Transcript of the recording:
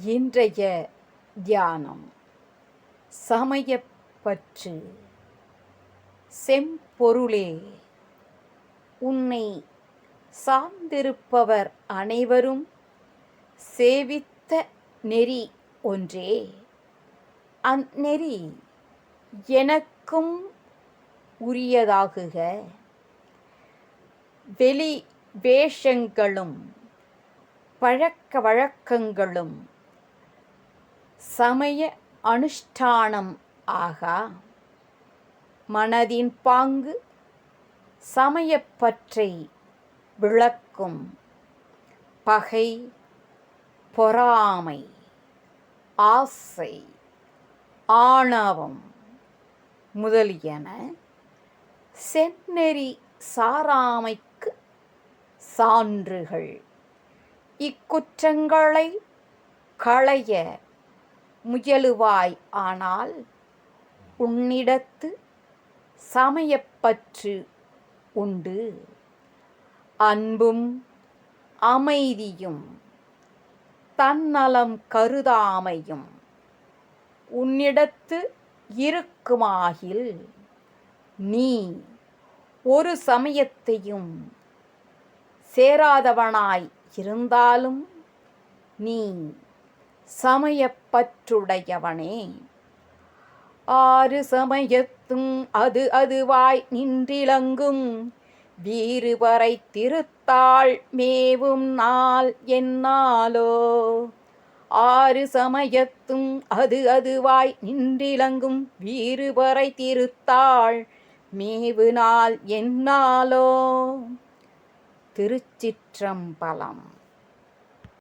இன்றைய தியானம். சமயப்பற்று. செம்பொருளே உன்னை சார்ந்திருப்பவர் அனைவரும் சேவித்த நெறி ஒன்றே. அந்நெறி எனக்கும் உரியதாகுக. வெளி வேஷங்களும் பழக்க வழக்கங்களும் சமய அனுஷ்டானம் ஆகா. மனதின் பாங்கு சமயப்பற்றை விளக்கும். பகை பொறாமை ஆசை ஆணவம் முதலியன செந்நெறி சாராமைக்கு சான்றுகள். இக்குற்றங்களை களைய முயலுவாய் ஆனால் உன்னிடத்து சமயப்பற்று உண்டு. அன்பும் அமைதியும் தன்னலம் கருதாமையும் உன்னிடத்து இருக்குமாகில் நீ ஒரு சமயத்தையும் சேராதவனாய் இருந்தாலும் நீ சமயப்பற்றுடையவனே. ஆறு சமயத்தும் அது அதுவாய் நின்றிலங்கும். வீறுவரை திருத்தாள் மேவும் நாள் என்னாலோ. ஆறு சமயத்தும் அது அதுவாய் நின்றிலங்கும். வீறுவரை திருத்தாள் மேவு நாள் என்னாலோ. திருச்சிற்றம்பலம்.